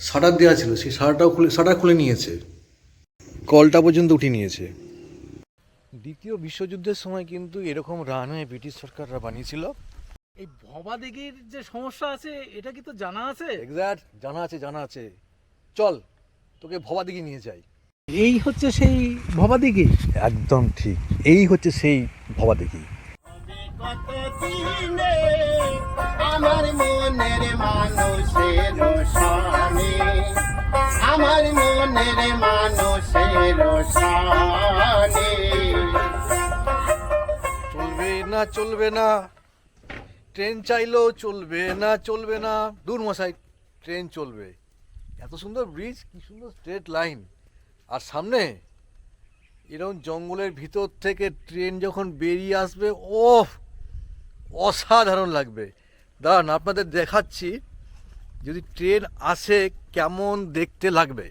Shutter দেওয়া ছিল সেই শাটারটাও খুলে শাটার খুলে নিয়েছে। কলটা পর্যন্ত উঠিয়ে নিয়েছে। দ্বিতীয় বিশ্বযুদ্ধের সময় কিন্তু এরকম রানওয়ে ব্রিটিশ সরকাররা বানিয়েছিল। এই ভবাদিঘির যে সমস্যা আছে এটা কি তো জানা আছে? এক্স্যাক্ট জানা আছে জানা আছে। চল তোকে ভবাদিকে নিয়ে যাই। এই হচ্ছে সেই ভবাদিঘি একদম ঠিক। এই হচ্ছে সেই ভবাদিঘি কত আমার মনের মানুষের আমার মনের মানুষের সামনে। চলবে না চলবে না। ট্রেন চাইলেও চলবে না চলবে না। দূর মশাই, ট্রেন চলবে। এত সুন্দর ব্রিজ কি সুন্দর স্ট্রেট লাইন আর সামনে, এরকম জঙ্গলের ভিতর থেকে ট্রেন যখন বেরিয়ে আসবে ও অসাধারণ লাগবে। দাঁড়ান, আপনাদের দেখাচ্ছি। যদি ট্রেন আসে, কেমন দেখতে লাগবে?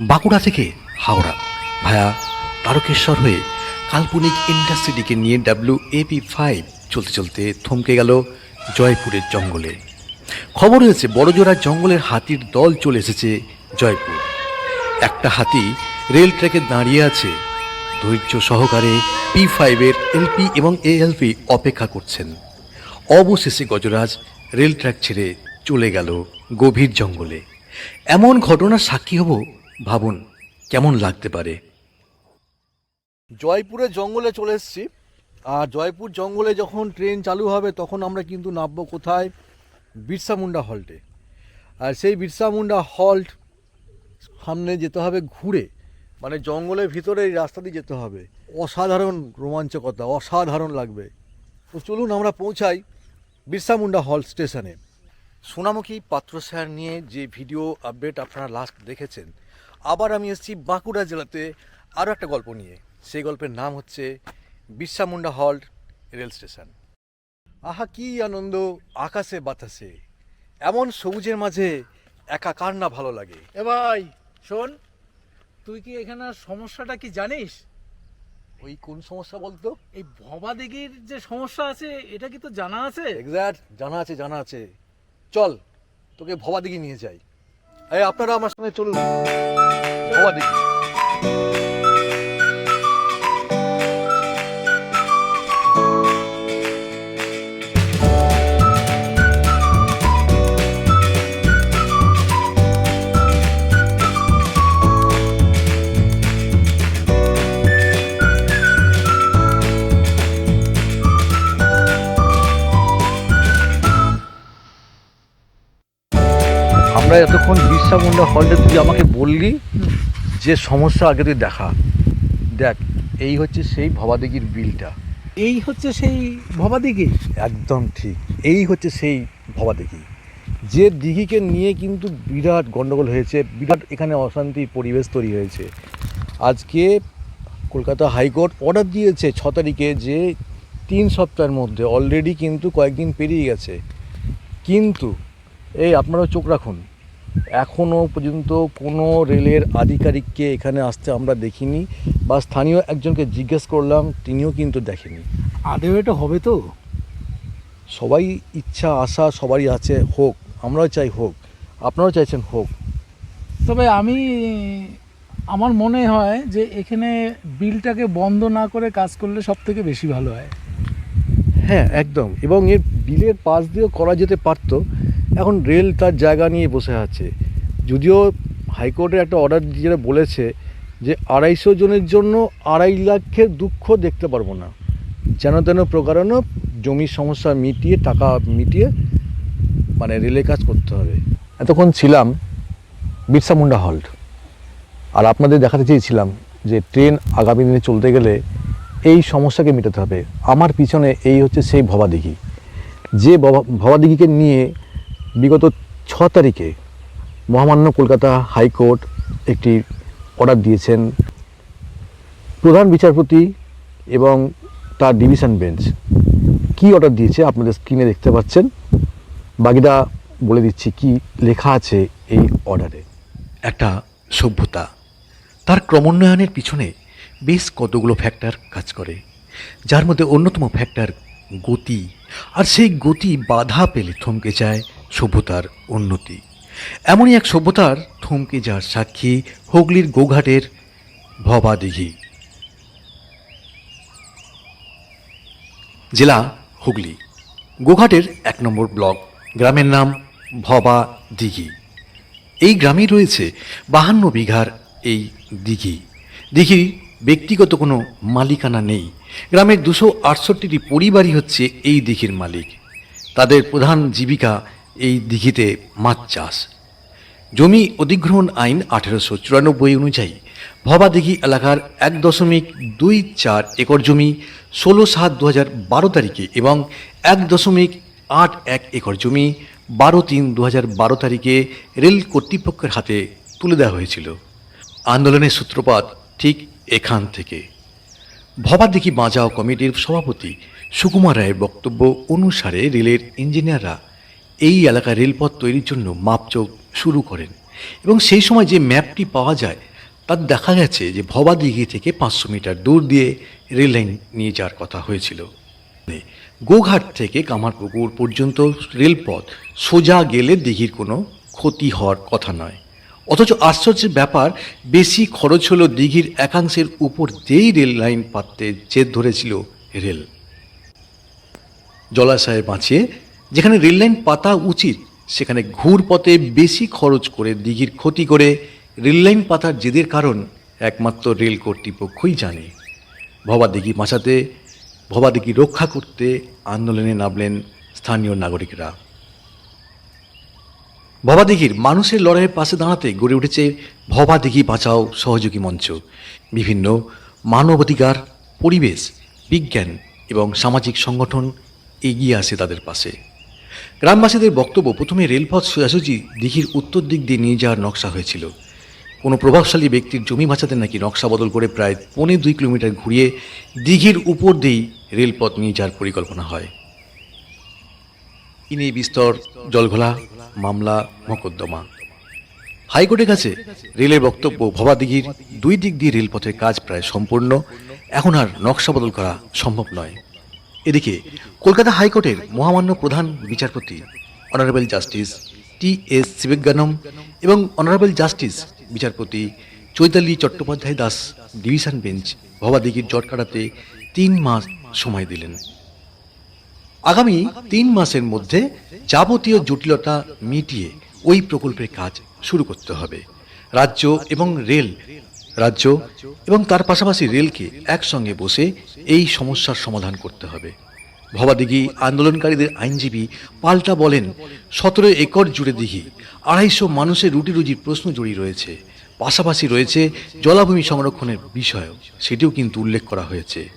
বাঁকুড়া থেকে হাওড়া ভায়া তারকেশ্বর হয়ে কাল্পনিক ইন্ডাস্ট্রিটিকে নিয়ে ডাব্লিউ এপি ফাইভ চলতে চলতে থমকে গেল জয়পুরের জঙ্গলে। খবর হয়েছে, বড়জোড়া জঙ্গলের হাতির দল চলে এসেছে জয়পুর। একটা হাতি রেল ট্র্যাকে দাঁড়িয়ে আছে। ধৈর্য সহকারে পি ফাইভের এলপি এবং এএলপি অপেক্ষা করছেন। অবশেষে গজরাজ রেল ট্র্যাক ছেড়ে চলে গেল গভীর জঙ্গলে। এমন ঘটনার সাক্ষী হব, ভাবুন, কেমন লাগতে পারে। জয়পুরের জঙ্গলে চলে এসেছি। আর জয়পুর জঙ্গলে যখন ট্রেন চালু হবে, তখন আমরা কিন্তু নামবো কোথায়? বিরসা মুন্ডা হল্টে। আর সেই বিরসা মুন্ডা হল্ট সামনে যেতে হবে ঘুরে। মানে জঙ্গলের ভিতরে এই রাস্তা দিয়ে যেতে হবে। অসাধারণ রোমাঞ্চকতা, অসাধারণ লাগবে। তো চলুন আমরা পৌঁছাই। বিরসা মুন্ডা হল স্টেশনে। সোনামুখী পাত্র স্যার নিয়ে যে ভিডিও আপডেট আপনারা লাস্ট দেখেছেন আবার আমি এসেছি বাঁকুড়া জেলাতে আরও একটা গল্প নিয়ে। সেই গল্পের নাম হচ্ছে Birsa Munda halt rail station. আহা কি আনন্দ আকাশে বাতাসে। এমন সবুজের মাঝে একা কার না ভালো লাগে। এ ভাই শোন তুই কি এখানে সমস্যাটা কি জানিস? ওই কোন সমস্যা বলতো? এই ভবা ভবাদিঘির যে সমস্যা আছে এটা কি তো জানা আছে? এক্স্যাক্ট জানা আছে জানা আছে। চল তোকে ভবাদিকে নিয়ে যাই। এই আপনারা আমার সঙ্গে চলুন। ভবাদিকে আমরা এতক্ষণ বিরসা মুন্ডা হলটা তুই আমাকে বললি যে সমস্যা আগে তুই দেখা। দেখ এই হচ্ছে সেই ভবাদিগির বিলটা। এই হচ্ছে সেই ভবাদিঘি একদম ঠিক। এই হচ্ছে সেই ভবাদিঘি যে দিঘিকে নিয়ে কিন্তু বিরাট গন্ডগোল হয়েছে বিরাট এখানে অশান্তির পরিবেশ তৈরি হয়েছে। আজকে কলকাতা হাইকোর্ট অর্ডার দিয়েছে ছ তারিখে যে তিন সপ্তাহের মধ্যে অলরেডি কিন্তু কয়েকদিন পেরিয়ে গেছে। কিন্তু এই আপনারাও চোখ রাখুন এখনও পর্যন্ত কোনো রেলের আধিকারিককে এখানে আসতে আমরা দেখিনি বা স্থানীয় একজনকে জিজ্ঞেস করলাম তিনিও কিন্তু দেখেনি। আদেও এটা হবে তো? সবাই ইচ্ছা আশা সবারই আছে হোক আমরাও চাই হোক আপনারাও চাইছেন হোক। তবে আমি আমার মনে হয় যে এখানে বিলটাকে বন্ধ না করে কাজ করলে সব থেকে বেশি ভালো হয়। হ্যাঁ একদম। এবং এর বিলের পাশ দিয়েও করা যেতে পারতো এখন রেল তার জায়গা নিয়ে বসে আছে। যদিও হাইকোর্টের একটা অর্ডার যেটা বলেছে যে আড়াইশো জনের জন্য আড়াই লাখের দুঃখ দেখতে পারব না। যেন তেন প্রকারণও জমির সমস্যা মিটিয়ে, টাকা মিটিয়ে মানে রেলে কাজ করতে হবে। এতক্ষণ ছিলাম বিরসা মুন্ডা হল্ট। আর আপনাদের দেখাতে চেয়েছিলাম যে ট্রেন আগামী দিনে চলতে গেলে এই সমস্যাকে মেটাতে হবে। আমার পিছনে এই হচ্ছে সেই ভবাদিঘি। যে ভবা- ভবাদিঘিকে নিয়ে বিগত ছ তারিখে মহামান্য কলকাতা হাইকোর্ট একটি অর্ডার দিয়েছেন প্রধান বিচারপতি এবং তার ডিভিশন বেঞ্চ। কি অর্ডার দিয়েছে আপনাদের স্ক্রিনে দেখতে পাচ্ছেন? বাকিটা বলে দিচ্ছি কি লেখা আছে এই অর্ডারে। একটা সভ্যতা। তার ক্রমোন্নয়নের পিছনে বেশ কতগুলো ফ্যাক্টর কাজ করে। যার মধ্যে অন্যতম ফ্যাক্টর গতি। আর সেই গতি বাধা পেলে থমকে যায় সভ্যতার উন্নতি। এমনই এক সভ্যতার থমকে যার সাক্ষী হুগলির গোঘাটের ভবা দিঘি জেলা হুগলি, গোঘাটের এক নম্বর ব্লক, গ্রামের নাম ভবা দিঘি এই গ্রামেই রয়েছে বাহান্ন বিঘার এই দিঘি। দিঘির ব্যক্তিগত কোনো মালিকানা নেই। গ্রামের দুশো আটষট্টিটি পরিবারই হচ্ছে এই দিঘির মালিক। তাদের প্রধান জীবিকা এই দিঘিতে মাছ চাষ। জমি অধিগ্রহণ আইন আঠেরোশো চুরানব্বই অনুযায়ী ভবাদিঘি এলাকার এক দশমিক দুই চার একর জমি ষোলো সাত দু হাজার বারো তারিখে এবং এক দশমিক আট এক একর জমি বারো তিন দু হাজার বারো তারিখে রেল কর্তৃপক্ষের হাতে তুলে দেওয়া হয়েছিল। আন্দোলনের সূত্রপাত ঠিক এখান থেকে। ভবাদিঘি বাঁচাও কমিটির সভাপতি সুকুমার রায়ের বক্তব্য অনুসারে রেলের ইঞ্জিনিয়াররা এই এলাকায় রেলপথ তৈরির জন্য মাপচোক শুরু করেন এবং সেই সময় যে ম্যাপটি পাওয়া যায় তার দেখা গেছে যে ভবাদিঘি থেকে পাঁচশো মিটার দূর দিয়ে রেল লাইন নিয়ে যাওয়ার কথা হয়েছিল। গোঘাট থেকে কামারপুকুর পর্যন্ত রেলপথ সোজা গেলে দিঘির কোনো ক্ষতি হওয়ার কথা নয়। অথচ আশ্চর্যের ব্যাপার, বেশি খরচ হলো দিঘির একাংশের উপর দিয়েই রেল লাইন পাততে জেদ ধরেছিল রেল। জলাশয়ে বাঁচিয়ে যেখানে রেললাইন পাতা উচিত, সেখানে ঘুরপথে বেশি খরচ করে দিঘির ক্ষতি করে রেললাইন পাতার জেদের কারণ একমাত্র রেল কর্তৃপক্ষই জানে। ভবাদিঘি বাঁচাতে ভবাদিঘি রক্ষা করতে আন্দোলনে নামলেন স্থানীয় নাগরিকরা। ভবাদিঘির মানুষের লড়াইয়ের পাশে দাঁড়াতে গড়ে উঠেছে ভবাদিঘি বাঁচাও সহযোগী মঞ্চ। বিভিন্ন মানবাধিকার, পরিবেশ, বিজ্ঞান এবং সামাজিক সংগঠন এগিয়ে আসে তাদের পাশে। গ্রামবাসীদের বক্তব্য প্রথমে রেলপথ সোজাসুজি দিঘির উত্তর দিক দিয়ে নিয়ে যাওয়ার নকশা হয়েছিল। কোনো প্রভাবশালী ব্যক্তির জমি বাঁচাতে নাকি নকশা বদল করে প্রায় পৌনে দুই কিলোমিটার ঘুরিয়ে দিঘির উপর দিয়েই রেলপথ নিয়ে যাওয়ার পরিকল্পনা হয়। ইনি বিস্তর, জলঘোলা, মামলা, মকদ্দমা। হাইকোর্টের কাছে রেলের বক্তব্য ভবাদিঘির দুই দিক দিয়ে রেলপথের কাজ প্রায় সম্পূর্ণ। এখন আর নকশা বদল করা সম্ভব নয়। এদিকে কলকাতা হাইকোর্টের মহামান্য প্রধান বিচারপতি honourable justice T S Shivagnanam এবং অনারেবল জাস্টিস বিচারপতি চৈতালি চট্টোপাধ্যায় দাস ডিভিশন বেঞ্চ ভবাদিঘির জট কাটাতে তিন মাস সময় দিলেন। আগামী তিন মাসের মধ্যে যাবতীয় জটিলতা মিটিয়ে ওই প্রকল্পের কাজ শুরু করতে হবে। রাজ্য এবং রেল রাজ্য এবং তার পাশাপাশি রেলকে একসঙ্গে বসে এই সমস্যার সমাধান করতে হবে। ভবাদিঘি আন্দোলনকারীদের আইনজীবী পাল্টা বলেন, সতেরো একর জুড়ে দিঘি, আড়াইশো মানুষের রুটি রুজির প্রশ্ন জড়িয়ে রয়েছে। পাশাপাশি রয়েছে জলাভূমি সংরক্ষণের বিষয়ও, সেটিও কিন্তু উল্লেখ করা হয়েছে।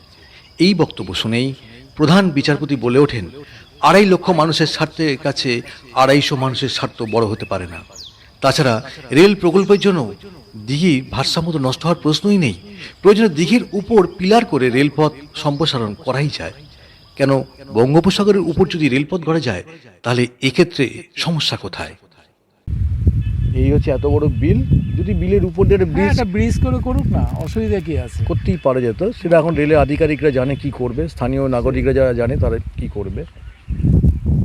এই বক্তব্য শুনেই প্রধান বিচারপতি বলে ওঠেন, আড়াই লক্ষ মানুষের স্বার্থের কাছে আড়াইশো মানুষের স্বার্থ বড় হতে পারে না। তাছাড়া রেল প্রকল্পের জন্য দিঘির ভারসাম্য তো নষ্ট হওয়ার প্রশ্নই নেই। প্রয়োজনে দিঘির উপর পিলার করে রেলপথ সম্প্রসারণ করাই যায়। কেন বঙ্গোপসাগরের উপর যদি রেলপথ গড়া যায় তাহলে এক্ষেত্রে সমস্যা কোথায়? এই হচ্ছে এত বড় বিল। যদি বিলের উপর দিয়ে একটা হ্যাঁ, ব্রিজ একটা ব্রিজ করে করুক না অসুবিধা কি আছে? করতেই পারা যেত। সেটা এখন রেলের আধিকারিকরা জানে কি করবে স্থানীয় নাগরিকরা যারা জানে তারা কি করবে।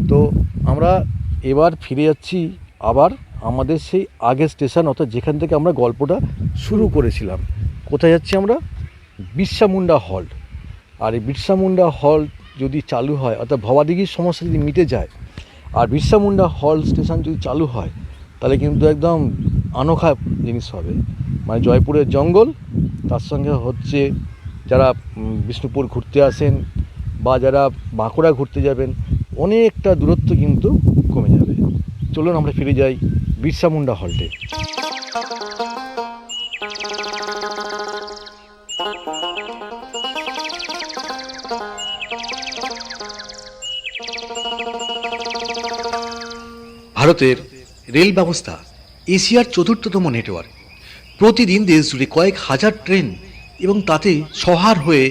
তো আমরা এবার ফিরে যাচ্ছি আবার আমাদের সেই আগের স্টেশন, অর্থাৎ যেখান থেকে আমরা গল্পটা শুরু করেছিলাম। কোথায় যাচ্ছি আমরা? বিরসা হল। আর এই বিরসা হল যদি চালু হয়, অর্থাৎ ভবাদিঘির সমস্যা যদি মিটে যায়, আর বিরসা হল স্টেশন যদি চালু হয়, তাহলে কিন্তু একদম আনোখা জিনিস হবে। মানে জয়পুরের জঙ্গল, তার সঙ্গে হচ্ছে যারা বিষ্ণুপুর ঘুরতে আসেন বা যারা বাঁকুড়া ঘুরতে যাবেন, অনেকটা দূরত্ব কিন্তু কমে যাবে। চলুন আমরা ফিরে যাই বিরসা মুন্ডা হল্টে ভারতের রেল ব্যবস্থা এশিয়ার চতুর্থতম নেটওয়ার্ক প্রতিদিন দেশ জুড়ে কয়েক হাজার ট্রেন এবং তাতে সহার হয়ে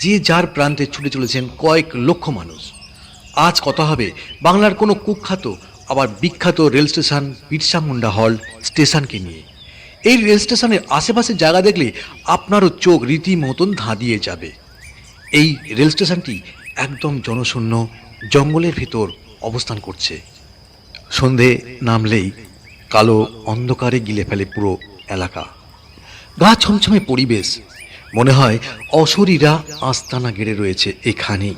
যে যার প্রান্তে ছুটে চলেছেন কয়েক লক্ষ মানুষ। আজ কথা হবে বাংলার কোনো কুখ্যাত আবার বিখ্যাত রেল স্টেশন বিরসা মুন্ডা হল স্টেশনকে নিয়ে। এই রেল স্টেশনের আশেপাশে জায়গা দেখলে আপনারও চোখ রীতিমতন ধাঁধিয়ে যাবে। এই রেল স্টেশনটি একদম জনশূন্য, জঙ্গলের ভিতর অবস্থান করছে। সন্ধে নামলেই কালো অন্ধকারে গিলে ফেলে পুরো এলাকা। গা ছমছমে পরিবেশ। মনে হয় অশরীরা আস্তানা গেড়ে রয়েছে এখানেই।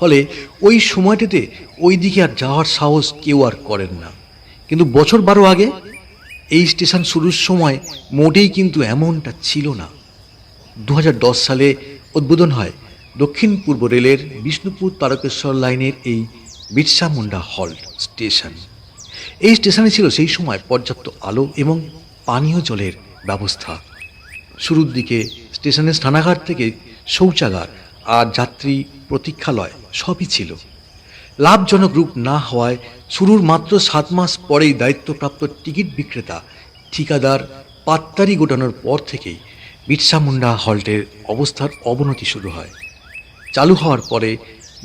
ফলে ওই সময়টাতে ওই দিকে আর যাওয়ার সাহস কেউ আর করেন না। কিন্তু বছর বারো আগে এই স্টেশন শুরুর সময় মোটেই কিন্তু এমনটা ছিল না। দু হাজার দশ সালে উদ্বোধন হয় দক্ষিণ পূর্ব রেলের বিষ্ণুপুর তারকেশ্বর লাইনের এই বিরসা মুন্ডা হল্ট স্টেশন। এই স্টেশনে ছিল সেই সময় পর্যাপ্ত আলো এবং পানীয় জলের ব্যবস্থা। শুরুর দিকে স্টেশনের স্নানাগার থেকে শৌচাগার আর যাত্রী প্রতীক্ষালয় সবই ছিল। লাভজনক রূপ না হওয়ায় শুরুর মাত্র সাত মাস পরেই দায়িত্বপ্রাপ্ত টিকিট বিক্রেতা, ঠিকাদার পাত্তারি গোটানোর পর থেকেই বিরসা মুন্ডা হল্টের অবস্থার অবনতি শুরু হয়। চালু হওয়ার পরে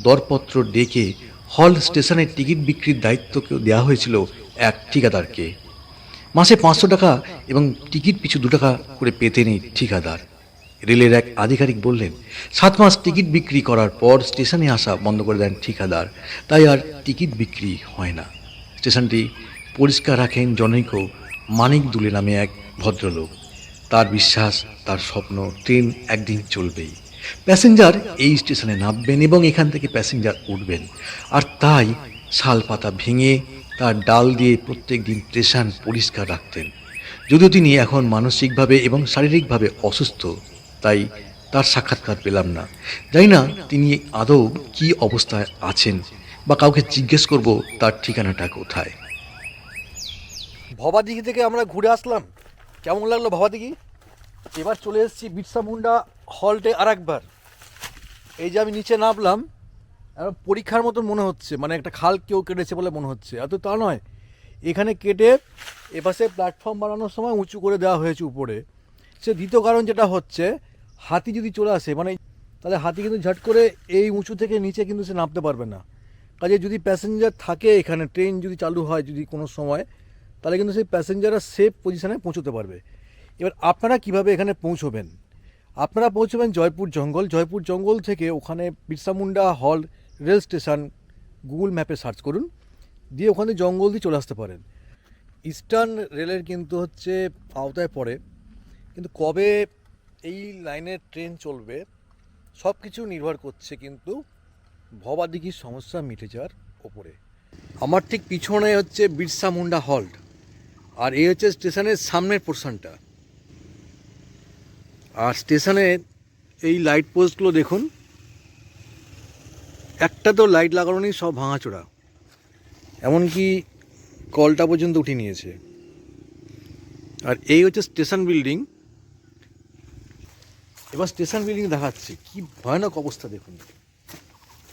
দরপত্র ডেকে হল স্টেশনের টিকিট বিক্রির দায়িত্বকেও দেওয়া হয়েছিল এক ঠিকাদারকে। মাসে পাঁচশো টাকা এবং টিকিট পিছু দু টাকা করে পেতেন ঠিকাদার। রেলের এক আধিকারিক বললেন, সাত মাস টিকিট বিক্রি করার পর স্টেশনে আসা বন্ধ করে দেন ঠিকাদার। তাই আর টিকিট বিক্রি হয় না। স্টেশনটি পরিষ্কার রাখেন জনৈক মানিক দুলে নামে এক ভদ্রলোক। তার বিশ্বাস, তার স্বপ্ন, ট্রেন একদিন চলবেই। প্যাসেঞ্জার এই স্টেশনে নামবেন এবং এখান থেকে প্যাসেঞ্জার উঠবেন। আর তাই শাল পাতা ভেঙে তার ডাল দিয়ে প্রত্যেক দিন স্টেশন পরিষ্কার রাখতেন। যদিও তিনি এখন মানসিকভাবে এবং শারীরিকভাবে অসুস্থ তাই তার সাক্ষাৎকার পেলাম না। জানি না তিনি আদৌ কি অবস্থায় আছেন বা কাউকে জিজ্ঞেস করব তার ঠিকানাটা কোথায়। ভবাদিঘি থেকে আমরা ঘুরে আসলাম। কেমন লাগল ভবাদিঘি? এবার চলে এসেছি বিরসা মুন্ডা হলটে আর একবার এই যে আমি নিচে নামলাম পরীক্ষার মতন মনে হচ্ছে মানে একটা খাল কেউ কেটেছে বলে মনে হচ্ছে। এত তা নয়। এখানে কেটে এপাশে প্ল্যাটফর্ম বানানোর সময় উঁচু করে দেওয়া হয়েছে উপরে। সে দ্বিতীয় কারণ যেটা হচ্ছে, হাতি যদি চলে আসে মানে তাহলে হাতি কিন্তু ঝট করে এই উঁচু থেকে নিচে কিন্তু সে নামতে পারবে না। কাজে যদি প্যাসেঞ্জার থাকে এখানে ট্রেন যদি চালু হয় যদি কোনো সময়, তাহলে কিন্তু সেই প্যাসেঞ্জাররা সেফ পজিশানে পৌঁছতে পারবে। এবার আপনারা কীভাবে এখানে পৌঁছবেন? আপনারা পৌঁছবেন জয়পুর জঙ্গল। জয়পুর জঙ্গল থেকে ওখানে Birsa Munda halt rail station Google ম্যাপে সার্চ করুন, দিয়ে ওখানে জঙ্গল দিয়ে চলে আসতে পারেন। ইস্টার্ন রেলের কিন্তু হচ্ছে আওতায় পড়ে। কিন্তু কবে এই লাইনের ট্রেন চলবে সব কিছু নির্ভর করছে কিন্তু ভবাদিঘির সমস্যা মিটে যাওয়ার ওপরে। আমার ঠিক পিছনে হচ্ছে বিরসা মুন্ডা হল্ট, আর এই হচ্ছে স্টেশনের সামনের পোর্শনটা। আর স্টেশনে এই লাইট পোস্টগুলো দেখুন, একটা তো লাইট লাগানো নেই সব ভাঙাচোড়া এমনকি কলটা পর্যন্ত উঠে নিয়েছে। আর এই হচ্ছে স্টেশন বিল্ডিং এবার স্টেশন বিল্ডিং দেখাচ্ছে, কি ভয়ানক অবস্থা দেখুন।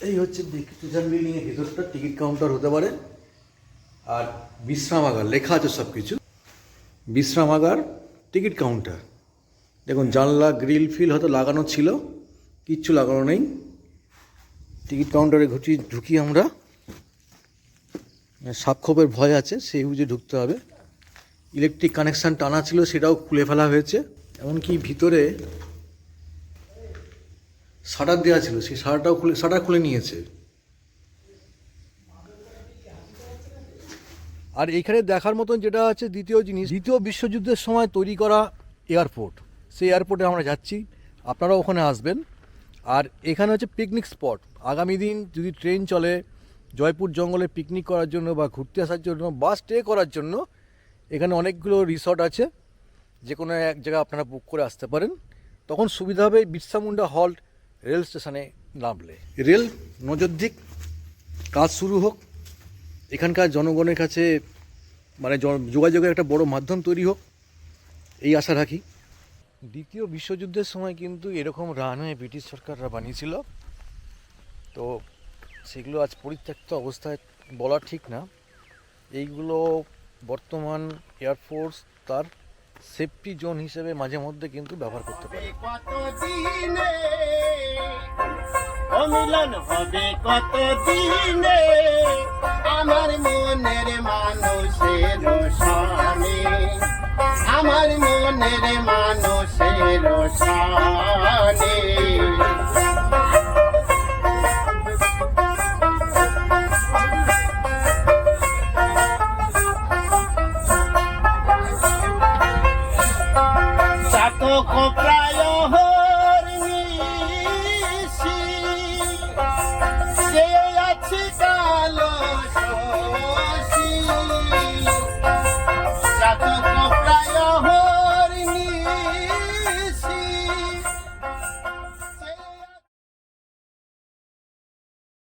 এই হচ্ছে স্টেশন বিল্ডিংয়ের ভেতরটা, টিকিট কাউন্টার হতে পারে, আর বিশ্রামাগার, লেখা আছে সব কিছু বিশ্রামাগার, টিকিট কাউন্টার। দেখুন, জানলা, গ্রিল, ফিল হয়তো লাগানো ছিল, কিচ্ছু লাগানো নেই। টিকিট কাউন্টারে ঘুটি ঢুকি আমরা। সাপখোপের ভয় আছে, সেই বুঝে ঢুকতে হবে। ইলেকট্রিক কানেকশান টানা ছিল, সেটাও খুলে ফেলা হয়েছে। এমনকি ভিতরে শাটার দেওয়া ছিল, সেই শাটারটাও খুলে, শাটার খুলে নিয়েছে। আর এখানে দেখার মতন যেটা আছে, দ্বিতীয় জিনিস, দ্বিতীয় বিশ্বযুদ্ধের সময় তৈরি করা এয়ারপোর্ট। সেই এয়ারপোর্টে আমরা যাচ্ছি, আপনারাও ওখানে আসবেন। আর এখানে হচ্ছে পিকনিক স্পট। আগামী দিন যদি ট্রেন চলে, জয়পুর জঙ্গলে পিকনিক করার জন্য বা ঘুরতে আসার জন্য বা স্টে করার জন্য, এখানে অনেকগুলো রিসর্ট আছে। যে কোনো এক জায়গায় আপনারা বুক করে আসতে পারেন। তখন সুবিধা হবে, বিরসা মুন্ডা হল্ট রেল স্টেশনে নামলে। রেল নজর দিক কাজ শুরু হোক এখানকার জনগণের কাছে মানে যোগাযোগের একটা বড় মাধ্যম তৈরি হোক এই আশা রাখি। দ্বিতীয় বিশ্বযুদ্ধের সময় কিন্তু এরকম রানওয়ে ব্রিটিশ সরকাররা বানিয়েছিল। তো সেগুলো আজ পরিত্যক্ত অবস্থায় বলা ঠিক না। এইগুলো বর্তমান এয়ারফোর্স তার সেফটি জোন হিসেবে মাঝে মধ্যে কিন্তু ব্যবহার করতে পারে। হবে কত দিনে আমার মনের মানুষের সামনে আমার মনের মানুষের সামনে